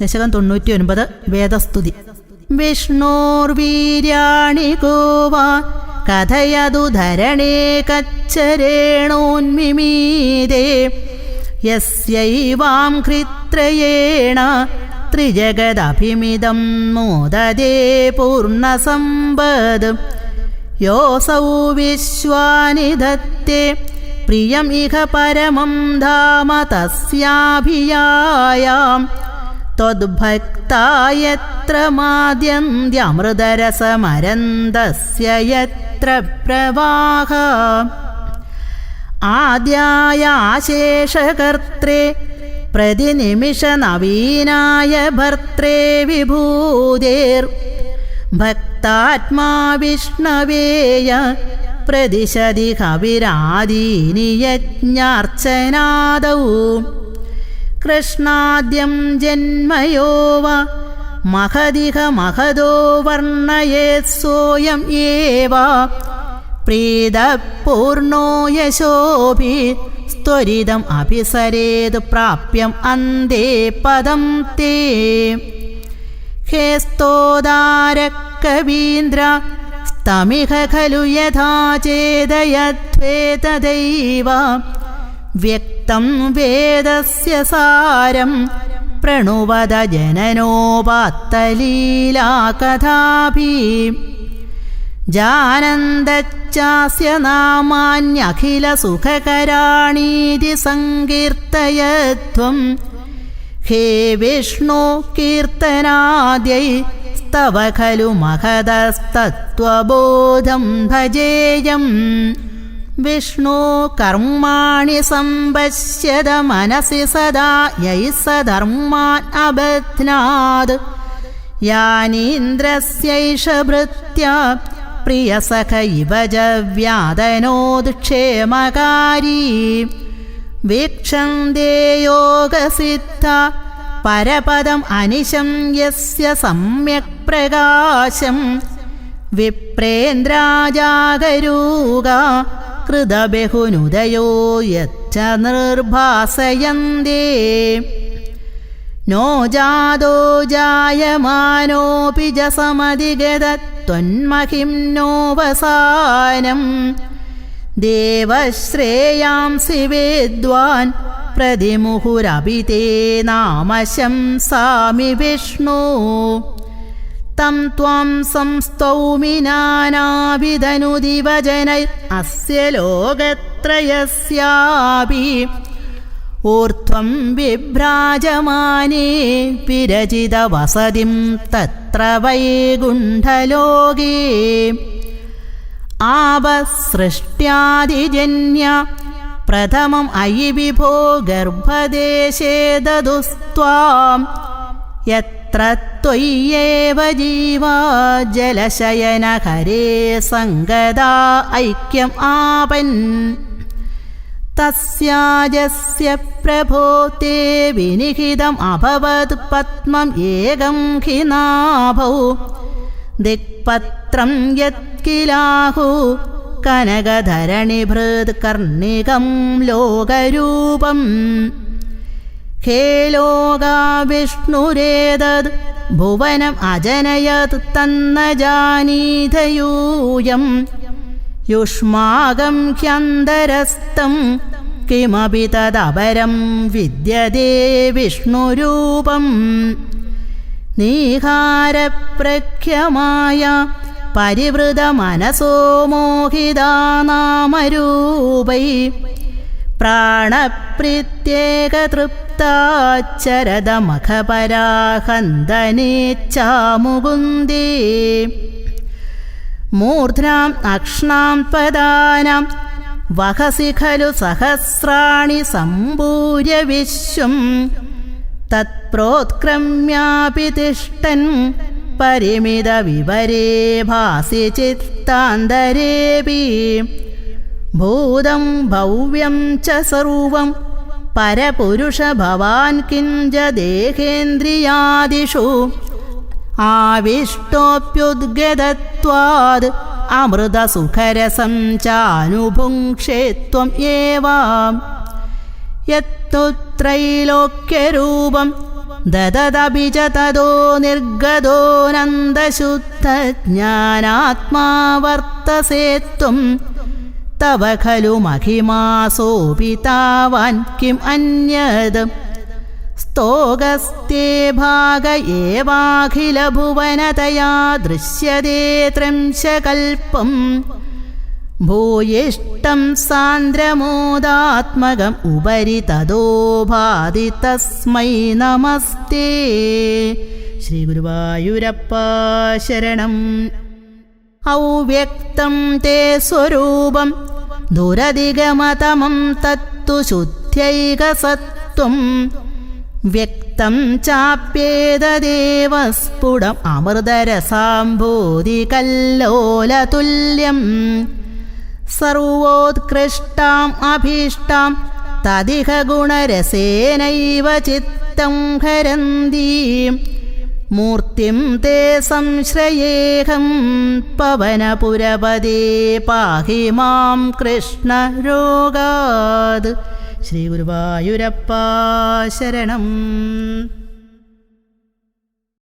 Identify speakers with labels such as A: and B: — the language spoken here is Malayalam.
A: ദശകം തൊണ്ണൂറ്റി ഒൻപത് വേദസ്തുതി. വിഷ്ണോർവീര്യാണി ഗോവാ കഥയതു ധരണേ കച്ചരേണോന്മിമീതേ. യസ്യൈവാം കൃത്രയേണ ത്രിജഗദഭിമിതം മോദതേ പൂർണസമ്പദ്. യോസൗ വിശ്വാനി ദത്തേ പ്രിയം ഇഹ പരമം ധാമ തസ്യാഭിയായാം. त्वद्भक्तायत्र माद्यन्त्यमृतरसमरन्दस्य यत्र प्रवाह आद्यायाशेषकर्त्रे प्रतिनिमिषनवीनाय भर्त्रे विभूतेर्भक्तात्मा विष्णवेय प्रतिशदि कविरादीनि കൃഷ്ണാദ്യം ജന്മയോവ മഹതിഹ മഹതോ വർണയേത്സോയം ഏവ? പ്രീതപൂർണോ യശോഭി? സ്ത്വരിതം അഭിസരേതു പ്രാപ്യം അന്തേ പദം തേ. ഹേ സ്തോദാരക്കവീന്ദ്ര സ്തമിഹ ഖലു യഥാ വ്യക്തം വേദസ്യ സാരം പ്രണുവത ജനനോപാത്തലീലാകഥാഭീം ജാനന്ദച്ചാസ്യ നാമാന്യഖിലസുഖകരാണീതി സങ്കീർത്തയത്വം. ഹേ വിഷ്ണു കീർത്തനാദ്യൈ സ്തവ ഖലു മഹതസ്തത്വബോധം ഭജേയം. विष्णो कर्माणि सम्पश्यद मनसि सदा यैः स धर्मान् अबध्नाद् यानीन्द्रस्यैष भृत्या प्रियसख इव च व्यादनोत्क्षेमकारी वीक्षन्ते योगसिद्धा परपदम् अनिशं यस्य सम्यक् प्रकाशम् विप्रेन्द्राजागरूगा कृतबहुनुदयो यच्च निर्भासयन्ते नो जादो जायमानोऽपि च समधिगतत्वन्महिम्नोऽवसानम् देवश्रेयांसि वेद्वान् प्रतिमुहुरपि ते नाम शंसामि विष्णु തം ത്വം സംസ്തൗമി നാനാവിധനുദിവജനൈ അസ്യ ലോകത്രയസ്യാപി. ഊർധ്വം വിഭ്രാജമാനേ വിരചിത വസതിം തത്ര വൈകുണ്ഠലോകേ. ആപസൃഷ്ട്യാദിജന്യ പ്രഥമം അയി വിഭോ ഗർഭദേശേ ദുസ്ത്വാം യത്ര त्वय्येव जीवा जलशयनहरे सङ्गदा ऐक्यम् आपन् तस्याजस्य प्रभो ते विनिहितम् अभवत् पद्मम् एकं हि नाभौ दिक्पत्रं यत्किलाहु कनकधरणिभृत्कर्णिकं लोकरूपम् हे लोका ഭുവനം അജനയത് തന്നജാനീധയൂയം യുഷ്മാകം ഹ്യന്തരസ്ഥം കിമപി തദപരം വിദ്യതേ വിഷ്ണുരൂപം. നീഹാരപ്രഖ്യമായ പരിവൃത മനസോ മോഹിതാനാമരൂപൈ പ്രാണപ്രത്യേകതൃപ്തി നാമരൂപൈ പ്രാണപ്രീത്യേകതൃപ്താച്ചരതമഖപരാഹന്തനേച്ഛാമുകുന്ദേ മൂർധ്നാം അക്ഷ്ണാം പദാനാം വഹസി ഖലു സഹസ്രാണി സമ്പൂര്യ വിശ്വം. തത്പ്രോത്ക്രമ്യാപി തിഷ്ടൻ പരിമിത വിവരേ ഭാസി ചിത്താന്തരേപി. ഭൂതം ഭവ്യം ച സർവം പരപുരുഷ ഭവാൻ കിഞ്ച ദേഹേന്ദ്രിയാദിഷു ആവിഷ്ടോപ്യുദ്ഗതത്വാത് അമൃതസുഖരസം ചാനുഭുങ്ക്ഷേ ത്വം ഏവാം. യത്തുത്രൈലോക്യരൂപം ദദതപി ച തതോ നിർഗതോ നന്ദശുദ്ധജ്ഞാനാത്മാ വർത്തസേ ത്വം ഖലു മഹിമാസോപി താവാൻ കിം അന്യത് സ്തോകസ്തേ ഭാഗ ഏവാഖിലഭുവനതയാ ദൃശ്യതേ ത്രംശകൽപ്പം. ഭൂയിഷ്ടം സാന്ദ്രമോദാത്മകം ഉപരി തതോ ഭാതി തസ്മൈ നമസ്തേ. ശ്രീ ഗുരുവായൂരപ്പ ശരണം. ഔവ്യക്തം തേ സ്വരൂപം ദുരധിഗമതമം തത്തു ശുദ്ധ്യൈകസത്വം വ്യക്തം ചാപ്യേതദേവ സ്ഫുടം അമൃതരസാംഭൂതി കല്ലോലതുല്യം സർവോത്കൃഷ്ടാം അഭീഷ്ടാം തതിഹ ഗുണരസേനൈവ ചിത്തം ഹരന്തീം. മൂർത്തിം തേ സംശ്രയേഹം പവനപുരപദേ പാഹി മാം കൃഷ്ണ രോഗാത് ശ്രീ ഗുരുവായൂരപ്പ ശരണം.